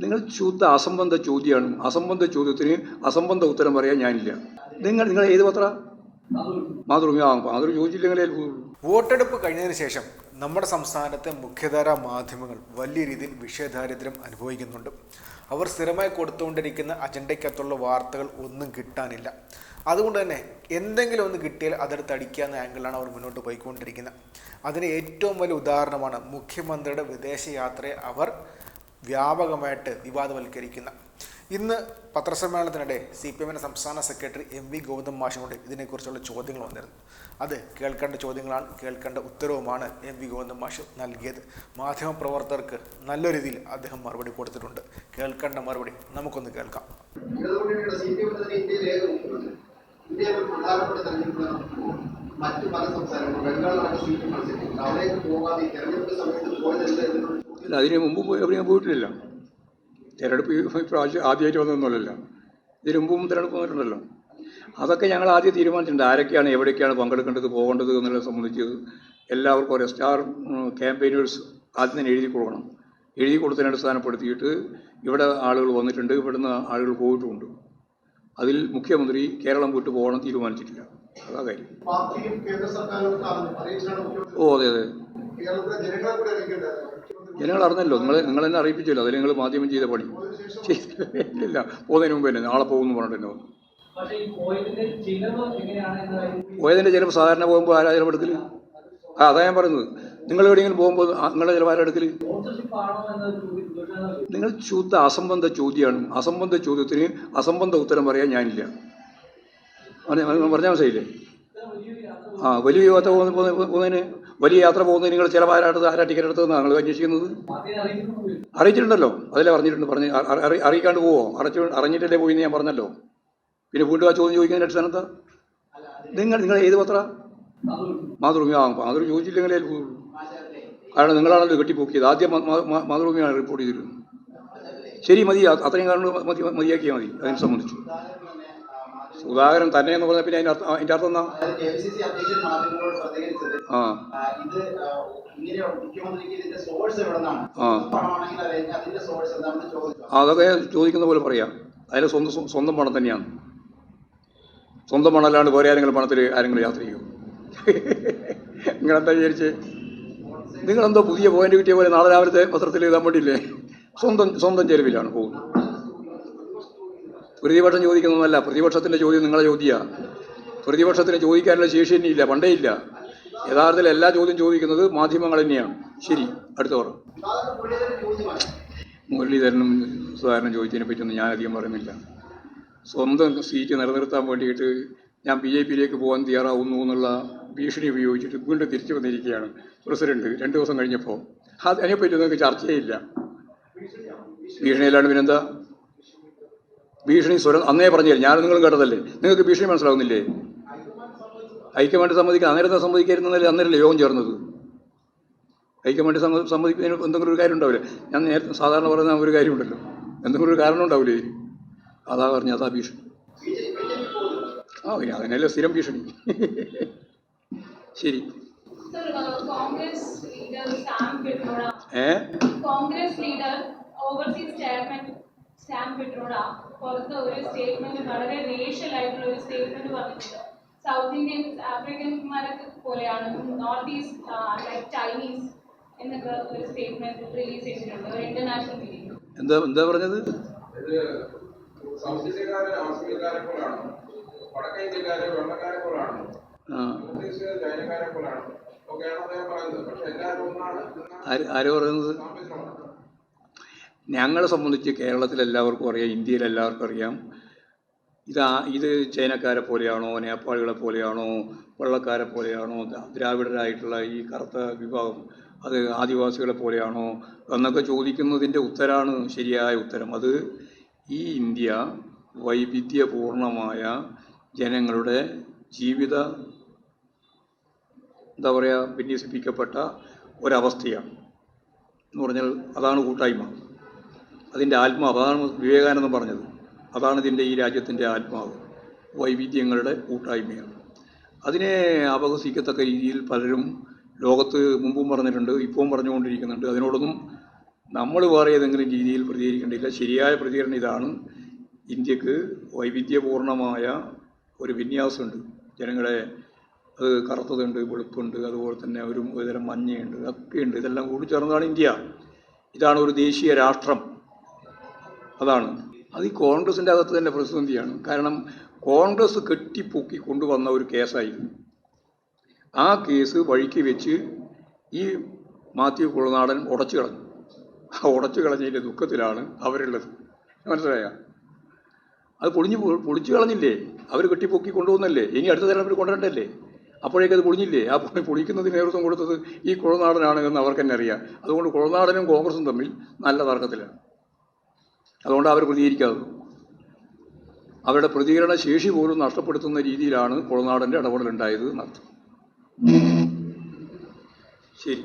നിങ്ങൾ ശുദ്ധ അസംബന്ധ ചോദ്യമാണ് അസംബന്ധ ചോദ്യത്തിന് അസംബന്ധ ഉത്തരം പറയാൻ ഞാനില്ല. നിങ്ങൾ നിങ്ങൾ ഏത് പത്ര? മാതൃഭൂമി. മാതൃഭൂമി ചോദിച്ചില്ലെങ്കിൽ വോട്ടെടുപ്പ് കഴിഞ്ഞതിന് ശേഷം നമ്മുടെ സംസ്ഥാനത്തെ മുഖ്യധാര മാധ്യമങ്ങൾ വലിയ രീതിയിൽ വിഷയദാരിദ്ര്യം അനുഭവിക്കുന്നുണ്ട്. അവർ സ്ഥിരമായി കൊടുത്തുകൊണ്ടിരിക്കുന്ന അജണ്ടയ്ക്കകത്തുള്ള വാർത്തകൾ ഒന്നും കിട്ടാനില്ല. അതുകൊണ്ട് തന്നെ എന്തെങ്കിലും ഒന്ന് കിട്ടിയാൽ അതെടുത്ത് അടിക്കുക ആംഗിളാണ് അവർ മുന്നോട്ട് പോയിക്കൊണ്ടിരിക്കുന്നത്. അതിന് ഏറ്റവും വലിയ ഉദാഹരണമാണ് മുഖ്യമന്ത്രിയുടെ വിദേശയാത്രയെ അവർ വ്യാപകമായിട്ട് വിവാദവൽക്കരിക്കുന്ന. ഇന്ന് പത്രസമ്മേളനത്തിനിടെ സി പി എമ്മിന്റെ സംസ്ഥാന സെക്രട്ടറി എം വി ഗൗതം മാഷിനോട് ഇതിനെക്കുറിച്ചുള്ള ചോദ്യങ്ങൾ വന്നിരുന്നു. അത് കേൾക്കേണ്ട ചോദ്യങ്ങളാണ് കേൾക്കേണ്ട ഉത്തരവുമാണ് എം വി ഗൗതം മാഷ് നൽകിയത്. മാധ്യമപ്രവർത്തകർക്ക് നല്ല രീതിയിൽ അദ്ദേഹം മറുപടി കൊടുത്തിട്ടുണ്ട്. കേൾക്കേണ്ട മറുപടി നമുക്കൊന്ന് കേൾക്കാം. മറ്റു പല സംസ്ഥാനങ്ങളും ബംഗാളിലാണ് സീറ്റ് മത്സരിക്കുന്നത്. അവിടേക്ക് പോകാതെ തെരഞ്ഞെടുപ്പ് സമയത്ത് അതിന് മുമ്പ് പോയി എവിടെയും പോയിട്ടില്ല. തിരഞ്ഞെടുപ്പ് പ്രാവശ്യം ആദ്യമായിട്ട് വന്നതൊന്നുമല്ല ഇതിന് മുമ്പും തിരഞ്ഞെടുപ്പ് വന്നിട്ടുണ്ടല്ലോ. അതൊക്കെ ഞങ്ങൾ ആദ്യം തീരുമാനിച്ചിട്ടുണ്ട്. ആരൊക്കെയാണ് എവിടേക്കാണ് പങ്കെടുക്കേണ്ടത് പോകേണ്ടത് എന്നുള്ളത് സംബന്ധിച്ച് എല്ലാവർക്കും ഒരു സ്റ്റാർ ക്യാമ്പയിനേഴ്സ് ആദ്യം തന്നെ എഴുതി കൊടുക്കണം. എഴുതി കൊടുത്തതിനെ അടിസ്ഥാനപ്പെടുത്തിയിട്ട് ഇവിടെ ആളുകൾ വന്നിട്ടുണ്ട് ഇവിടുന്ന് ആളുകൾ പോയിട്ടുമുണ്ട് അതിൽ മുഖ്യമന്ത്രി കേരളം വിട്ടു പോകണം തീരുമാനിച്ചിട്ടില്ല. അതാ കാര്യം. ഓ അതെ അതെ. ജനങ്ങൾ അറിഞ്ഞല്ലോ നിങ്ങൾ നിങ്ങൾ എന്നെ അറിയിപ്പിച്ചല്ലോ അതിൽ നിങ്ങൾ മാധ്യമം ചെയ്ത പണി. ചെയ്തില്ല പോകുന്നതിന് മുമ്പ് തന്നെ നാളെ പോകുമെന്ന് പറഞ്ഞിട്ട് തന്നെ വന്നു പോയതിന്റെ ചിലവ് സാധാരണ പോകുമ്പോൾ ആരാ ചിലവ് എടുക്കൽ? ആ അതാ ഞാൻ പറയുന്നത്. നിങ്ങൾ എവിടെയെങ്കിലും പോകുമ്പോൾ നിങ്ങളുടെ ചിലവ് ആരാ എടുക്കൽ സ്പോൺസർഷിപ്പ് ആണോ നിങ്ങൾ ശുദ്ധ അസംബന്ധ ചോദ്യമാണ് അസംബന്ധ ചോദ്യത്തിന് അസംബന്ധ ഉത്തരം പറയാൻ ഞാനില്ല. പറഞ്ഞ- പറഞ്ഞാൽ മനസ്സിലായില്ലേ? ആ വലിയ യാത്ര പോകുന്ന പോകുന്ന- പോകുന്നതിന് വലിയ യാത്ര പോകുന്നതിന് നിങ്ങൾ ചില ആരാട്ട് ആരാ ടിക്കറ്റ് എടുത്തതെന്ന് നിങ്ങൾ അന്വേഷിക്കുന്നത്? അറിയിച്ചിട്ടുണ്ടല്ലോ. അതിലെ പറഞ്ഞിട്ടുണ്ട്. പറഞ്ഞ് അറിയിക്കാണ്ട് പോവോ? അറിച്ചു അറിഞ്ഞിട്ടല്ലേ പോയി ഞാൻ പറഞ്ഞല്ലോ. പിന്നെ വീണ്ടും ആ ചോദ്യം ചോദിക്കുന്നതിന് അടിസ്ഥാനത്താ നിങ്ങൾ നിങ്ങൾ ഏത് പത്ര? മാതൃഭൂമി. ആ മാതൃഭൂമി ചോദിച്ചില്ലെങ്കിലേ പോകുള്ളൂ കാരണം നിങ്ങളാണല്ലോ കെട്ടിപ്പോക്കിയത്. ആദ്യം മാതൃഭൂമിയാണ് റിപ്പോർട്ട് ചെയ്തിരുന്നത്. ശരി മതി. അത്രയും കാരണം മതി മതിയാക്കിയാൽ മതി. അതിനെ സംബന്ധിച്ചു. സുധാകരൻ തന്നെ എന്ന് പറഞ്ഞ പിന്നെ അതിന്റെ അർത്ഥം അതിന്റെ അർത്ഥം പ്രതികരിച്ചത് ആ. ആ, അതൊക്കെ ചോദിക്കുന്ന പോലെ പറയാം. അതിന് സ്വന്തം സ്വ- സ്വന്തം പണം തന്നെയാണ്. സ്വന്തം പണമല്ലാണ്ട് വേറെ ആരെങ്കിലും പണത്തിൽ ആരെങ്കിലും യാത്ര ചെയ്യും? നിങ്ങളെന്താ വിചാരിച്ച്? നിങ്ങളെന്തോ പുതിയ പോയിന്റ് കിട്ടിയ പോലെ നാളെ രാവിലത്തെ പത്രത്തിൽ എഴുതാൻ വേണ്ടിയില്ലേ? സ്വന്തം സ്വന്തം ചെലവിലാണ് പോകുന്നത്. പ്രതിപക്ഷം ചോദിക്കുന്നതല്ല. പ്രതിപക്ഷത്തിന്റെ ചോദ്യം നിങ്ങളെ ചോദ്യമാണ് പ്രതിപക്ഷത്തിന് ചോദിക്കാനുള്ള ശേഷി തന്നെ ഇല്ല പണ്ടേ ഇല്ല. യഥാർത്ഥത്തിൽ എല്ലാ ചോദ്യം ചോദിക്കുന്നത് മാധ്യമങ്ങൾ തന്നെയാണ്. ശരി അടുത്ത മുരളീധരനും സുധാകരനും ചോദിച്ചതിനെ പറ്റിയൊന്നും ഞാൻ അധികം പറയുന്നില്ല. സ്വന്തം സീറ്റ് നിലനിർത്താൻ വേണ്ടിയിട്ട് ഞാൻ ബി ജെ പിയിലേക്ക് പോകാൻ തയ്യാറാവുന്നു എന്നുള്ള ഭീഷണി ഉപയോഗിച്ചിട്ട് വീണ്ടും തിരിച്ചു വന്നിരിക്കുകയാണ് പ്രസിഡന്റ് രണ്ട് ദിവസം കഴിഞ്ഞപ്പോൾ. അതിനെപ്പറ്റി നിങ്ങൾക്ക് ചർച്ചയില്ല ഭീഷണിയല്ലാണ്ട് പിന്നെന്താ? ഭീഷണി സ്വരം അന്നേ പറഞ്ഞില്ല. ഞാൻ നിങ്ങളും കേട്ടതല്ലേ? നിങ്ങൾക്ക് ഭീഷണി മനസ്സിലാവുന്നില്ലേ? ഹൈക്കമാൻഡ് സമ്മതിക്കാൻ അന്നേരത്തെ സമ്മതിക്കായിരുന്നല്ലേ? അന്നേരല്ലേ യോഗം ചേർന്നത്? ഹൈക്കമാൻഡ് സമ്മ സമ്മതിക്കുന്നതിന് എന്തെങ്കിലും ഒരു കാര്യം ഉണ്ടാവില്ലേ? ഞാൻ നേരത്തെ സാധാരണ പറയുന്ന ഒരു കാര്യമുണ്ടല്ലോ. എന്തെങ്കിലും ഒരു കാരണം ഉണ്ടാവില്ലേ? അതാ പറഞ്ഞു അതാ ഭീഷണി. ആ പിന്നെ അതിനല്ലേ സ്ഥിരം ഭീഷണി. ശരി. ഏ? leader overseas chairman Sam Pitroda പുറത്ത് ഒരു സ്റ്റേറ്റ്മെന്റ് വളരെ റേഷ്യൽ ആയിട്ടുള്ള ഒരു സ്റ്റേറ്റ്മെന്റ് പറഞ്ഞിട്ടുണ്ട്. സൗത്ത് ഇന്ത്യൻസ് ആഫ്രിക്കൻമാരെ പോലെയാണ്. നോർത്ത് ഈസ്റ്റ് ലൈക്ക് ചൈനീസ് എന്നൊക്കെ ഒരു സ്റ്റേറ്റ്മെന്റ് റിലീസ് ചെയ്തിട്ടുണ്ട്. ഒരു ഇന്റർനാഷണൽ മീറ്റിംഗ് എന്താ എന്താ പറഞ്ഞത്? സൗത്ത് ഇന്ത്യക്കാര് ആഫ്രിക്കക്കാരെ പോലാണ്. വടക്കേ ഇന്ത്യക്കാര് വെള്ളക്കാരെ പോലാണ്. ആ. നോർത്ത് ഈസ്റ്റ് ചൈനക്കാരെ പോലാണ്. ഒക്കെയാണ് അദ്ദേഹം പറയുന്നത്. പക്ഷെ എല്ലാവരും ഒന്നാണ്. ആര് ആര് പറയുന്നത്? ഞങ്ങളെ സംബന്ധിച്ച് കേരളത്തിൽ എല്ലാവർക്കും അറിയാം ഇന്ത്യയിൽ എല്ലാവർക്കും അറിയാം. ഇതാ ഇത് ചൈനക്കാരെ പോലെയാണോ നേപ്പാളികളെ പോലെയാണോ വെള്ളക്കാരെ പോലെയാണോ ദ്രാവിഡരായിട്ടുള്ള ഈ കറുത്ത വിഭാഗം അത് ആദിവാസികളെ പോലെയാണോ എന്നൊക്കെ ചോദിക്കുന്നതിന്റെ ഉത്തരമാണ് ശരിയായ ഉത്തരം. അത് ഈ ഇന്ത്യ വൈവിധ്യപൂർണമായ ജനങ്ങളുടെ ജീവിത എന്താ പറയുക വിന്യസിപ്പിക്കപ്പെട്ട ഒരവസ്ഥയാണ്. എന്ന് പറഞ്ഞാൽ അതാണ് കൂട്ടായ്മ. അതിന്റെ ആത്മാവ് അതാണ് വിവേകാനന്ദം പറഞ്ഞത്. അതാണ് ഇതിന്റെ ഈ രാജ്യത്തിന്റെ ആത്മാവ്. വൈവിധ്യങ്ങളുടെ കൂട്ടായ്മയാണ്. അതിനെ അപഹസിക്കത്തക്ക രീതിയിൽ പലരും ലോകത്ത് മുമ്പും പറഞ്ഞിട്ടുണ്ട് ഇപ്പവും പറഞ്ഞുകൊണ്ടിരിക്കുന്നുണ്ട്. അതിനോടൊന്നും നമ്മൾ വേറെ ഏതെങ്കിലും രീതിയിൽ പ്രതികരിക്കേണ്ടില്ല ശരിയായ പ്രതികരണം ഇതാണ്. ഇന്ത്യയ്ക്ക് വൈവിധ്യപൂർണമായ ഒരു വിന്യാസമുണ്ട്. ജനങ്ങളെ അത് കറുത്തതുണ്ട് വെളുപ്പുണ്ട് അതുപോലെ തന്നെ ഒരു ഒരുതരം മഞ്ഞയുണ്ട് ഒക്കെയുണ്ട് ഇതെല്ലാം കൂടി ചേർന്നതാണ് ഇന്ത്യ. ഇതാണ് ഒരു ദേശീയ രാഷ്ട്രം. അതാണ്. അത് ഈ കോൺഗ്രസിന്റെ അകത്ത് തന്നെ പ്രതിസന്ധിയാണ്. കാരണം കോൺഗ്രസ് കെട്ടിപ്പൊക്കി കൊണ്ടുവന്ന ഒരു കേസായിരുന്നു. ആ കേസ് വഴിക്ക് വെച്ച് ഈ മാത്യു കുളനാടൻ ഉടച്ചു കളഞ്ഞു. ആ ഉടച്ചു കളഞ്ഞതിന്റെ ദുഃഖത്തിലാണ് അവരുള്ളത്. മനസ്സിലായ? അത് പൊളിഞ്ഞു പൊളിച്ചു കളഞ്ഞില്ലേ? അവർ കെട്ടിപ്പൊക്കി കൊണ്ടുവന്നല്ലേ? ഇനി അടുത്ത തലമുറ കൊണ്ടുവരണ്ടല്ലേ? അപ്പോഴേക്കും അത് പൊളിഞ്ഞില്ലേ? ആ പൊളി പൊളിക്കുന്നതിന് നേതൃത്വം കൊടുത്തത് ഈ കുളനാടനാണ് എന്ന് അവർക്ക് തന്നെ അറിയാം. അതുകൊണ്ട് കുളനാടനും കോൺഗ്രസും തമ്മിൽ നല്ല തർക്കത്തിലാണ്. അതുകൊണ്ട് അവർ പ്രതികരിക്കാതെ അവരുടെ പ്രതികരണ ശേഷി പോലും നഷ്ടപ്പെടുത്തുന്ന രീതിയിലാണ് കുളനാടന്റെ ഇടപെടലുണ്ടായത് എന്നർത്ഥം ശരി.